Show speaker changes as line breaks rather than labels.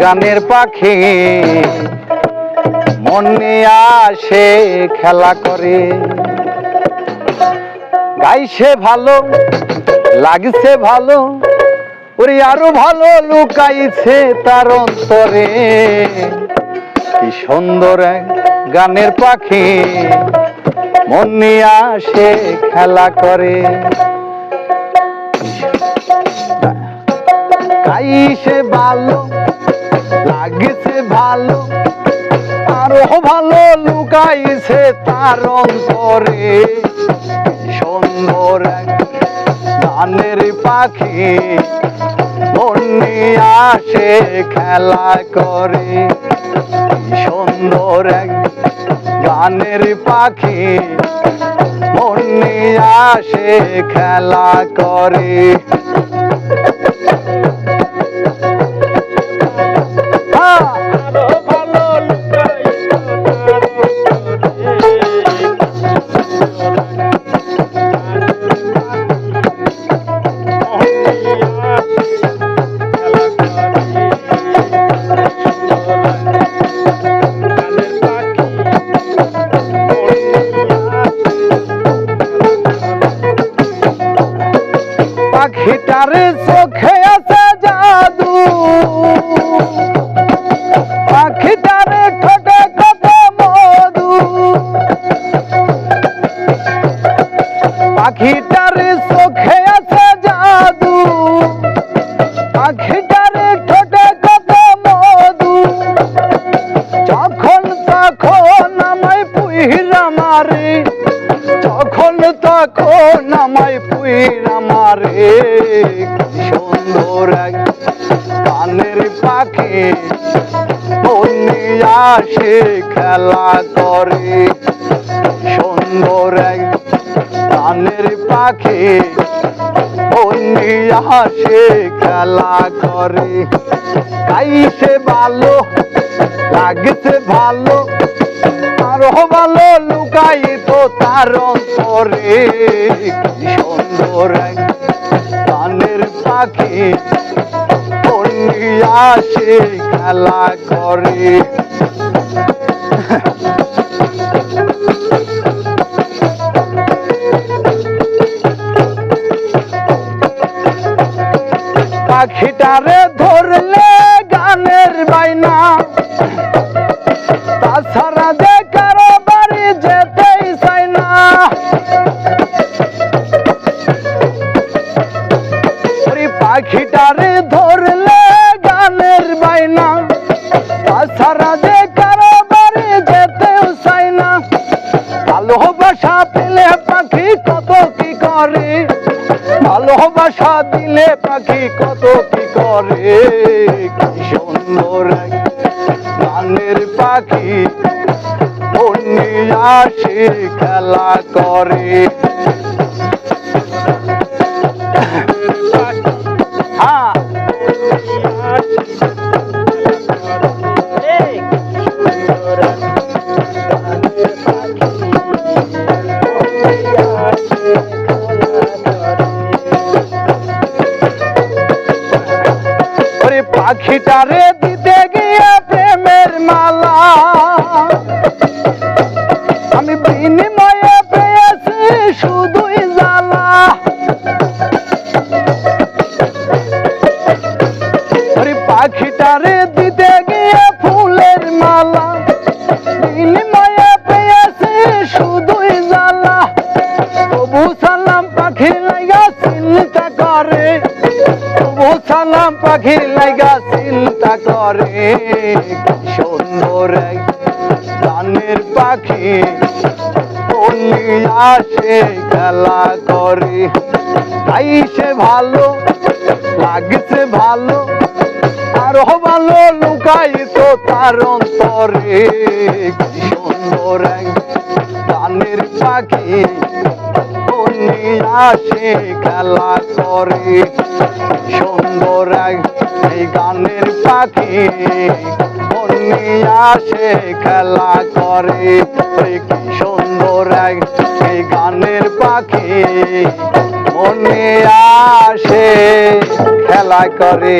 গানের পাখি। মনে আসে খেলা করে। গাইছে ভালো, লাগছে ভালো, ওরে আরও ভালো লুকাইছে তার অন্তরে। কি সুন্দর গানের পাখি। মন আসে খেলা করে। গাইছে ভালো ভালো, আরও ভালো লুকাইছে তার অন্তরে। সুন্দর গানের পাখি আসে খেলা করে। সুন্দর এক গানের পাখি, মন নিয়ে আসে খেলা করে। পাখিটারে চোখে আছে জাদু। পাখিটারে ঠোঁটে কত মধু। পাখিটারে চোখে আছে জাদু। পাখিটারে ঠোঁটে কত মধু। যখন তখন আমায় পুইরা মারে, যখন তখন মারে কি সুন্দর এক কানের পাখি। আসে, খেলা করে। সুন্দর এক কানের পাখি। আসে, খেলা করে। গাইছে ভালো, লাগছে ভালো। আরও ভালো লুকাই তো তার অন্তরে। সুন্দর এক পাখি আসে খেলা করে। পাখিটারে ধরলে গানের বাইনা তাছাড়া পাখিটারে ধরলে গানের বাইনা তাছাড়া যে কারও বাড়ি যেতেও চাই না। ভালোবাসা পেলে পাখি কত কি করে? ভালোবাসা দিলে পাখি কত কি করে? কি সুন্দর গানের পাখি। অন্য আসে, খেলা করে। পাখিটারে দিতে গিয়ে সালাম পাখির লাগা চিন্তা করে সুন্দর গানের পাখি। অন্য আসে খেলা করে গাইছে ভালো, লাগছে ভালো, আরও ভালো লুকাই তো তার অন্তরে। সুন্দর গানের পাখি। আসে খেলা করে। সুন্দর এই গানের পাখি। আসে খেলা করে। কি সুন্দর এই গানের পাখি। মনে আসে খেলা করে।